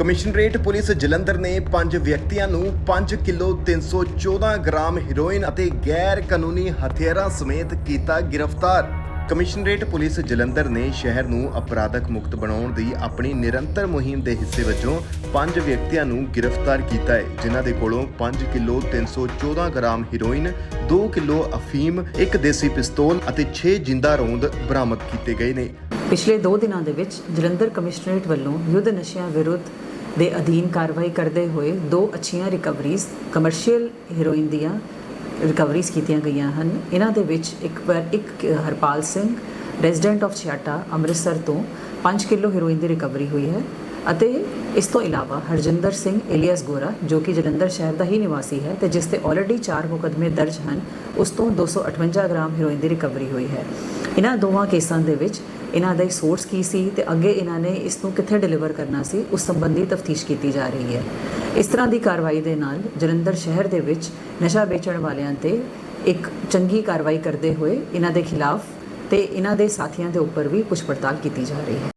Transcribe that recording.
Commissionerate police Jalandhar ਨੇ ਪੰਜ ਵਿਅਕਤੀਆਂ ਨੂੰ 5 ਕਿਲੋ 314 ਗ੍ਰਾਮ ਹੈਰੋਇਨ ਅਤੇ ਗੈਰ ਕਾਨੂੰਨੀ ਹਥਿਆਰਾਂ ਸਮੇਤ ਕੀਤਾ ਗ੍ਰਿਫਤਾਰ। ਕਮਿਸ਼ਨਰੇਟ ਪੁਲਿਸ ਜਲੰਧਰ ਨੇ ਸ਼ਹਿਰ ਨੂੰ ਅਪਰਾਧਕ ਮੁਕਤ ਬਣਾਉਣ ਦੀ ਆਪਣੀ ਨਿਰੰਤਰ ਮੁਹਿੰਮ ਦੇ ਹਿੱਸੇ ਵਜੋਂ ਪੰਜ ਵਿਅਕਤੀਆਂ ਨੂੰ ਗ੍ਰਿਫਤਾਰ ਕੀਤਾ ਹੈ, ਜਿਨ੍ਹਾਂ ਦੇ ਕੋਲੋਂ 5 ਕਿਲੋ 314 ਗ੍ਰਾਮ ਹੈਰੋਇਨ 2 ਕਿਲੋ ਅਫੀਮ, ਇੱਕ ਦੇਸੀ ਪਿਸਤੌਲ ਅਤੇ 6 ਜਿੰਦਾ ਰੌਂਦ ਬਰਾਮਦ ਕੀਤੇ ਗਏ ਨੇ। ਪਿਛਲੇ 2 ਦਿਨਾਂ ਦੇ ਵਿੱਚ ਜਲੰਧਰ ਕਮਿਸ਼ਨਰੇਟ ਵੱਲੋਂ ਯੁੱਧ ਨਸ਼ਿਆਂ ਵਿਰੁੱਧ ਦੇ ਅਧੀਨ ਕਾਰਵਾਈ ਕਰਦੇ ਹੋਏ ਦੋ ਅੱਛੀਆਂ ਰਿਕਵਰੀਜ਼ ਕਮਰਸ਼ੀਅਲ ਹੀਰੋਇਨ ਦੀਆਂ ਰਿਕਵਰੀਜ਼ ਕੀਤੀਆਂ ਗਈਆਂ ਹਨ। ਇਹਨਾਂ ਦੇ ਵਿੱਚ ਇੱਕ ਪਰ ਇੱਕ ਹਰਪਾਲ ਸਿੰਘ ਰੈਜ਼ੀਡੈਂਟ ਆਫ ਛਿਆਟਾ ਅੰਮ੍ਰਿਤਸਰ ਤੋਂ 5 ਕਿਲੋ ਹੀਰੋਇਨ ਦੀ ਰਿਕਵਰੀ ਹੋਈ ਹੈ ਅਤੇ ਇਸ ਤੋਂ ਇਲਾਵਾ ਹਰਜਿੰਦਰ ਸਿੰਘ ਏਲੀਅਸ ਗੋਰਾ, ਜੋ ਕਿ ਜਲੰਧਰ ਸ਼ਹਿਰ ਦਾ ਹੀ ਨਿਵਾਸੀ ਹੈ ਤੇ ਜਿਸ ਤੇ ਆਲਰੇਡੀ 4 ਮੁਕਦਮੇ ਦਰਜ ਹਨ, ਉਸ ਤੋਂ 258 ਗ੍ਰਾਮ ਹੀਰੋਇਨ ਦੀ ਰਿਕਵਰੀ ਹੋਈ ਹੈ। ਇਹਨਾਂ ਦੋਵਾਂ ਕੇਸਾਂ ਦੇ ਵਿੱਚ ਇਹਨਾਂ ਦਾ ਸੋਰਸ ਕੀ ਸੀ ਤੇ ਅੱਗੇ ਇਹਨਾਂ ਨੇ ਇਸ ਨੂੰ ਕਿੱਥੇ ਡਿਲੀਵਰ ਕਰਨਾ ਸੀ, ਉਸ ਸੰਬੰਧੀ ਤਫਤੀਸ਼ ਕੀਤੀ ਜਾ ਰਹੀ ਹੈ। ਇਸ ਤਰ੍ਹਾਂ ਦੀ ਕਾਰਵਾਈ ਦੇ ਨਾਲ ਜਲੰਧਰ ਸ਼ਹਿਰ ਦੇ ਵਿੱਚ ਨਸ਼ਾ ਵੇਚਣ ਵਾਲਿਆਂ ਤੇ ਇੱਕ ਚੰਗੀ ਕਾਰਵਾਈ ਕਰਦੇ ਹੋਏ ਇਹਨਾਂ ਦੇ ਖਿਲਾਫ ਤੇ ਇਹਨਾਂ ਦੇ ਸਾਥੀਆਂ ਦੇ ਉੱਪਰ ਵੀ ਪੁੱਛ ਪੜਤਾਲ ਕੀਤੀ ਜਾ ਰਹੀ ਹੈ।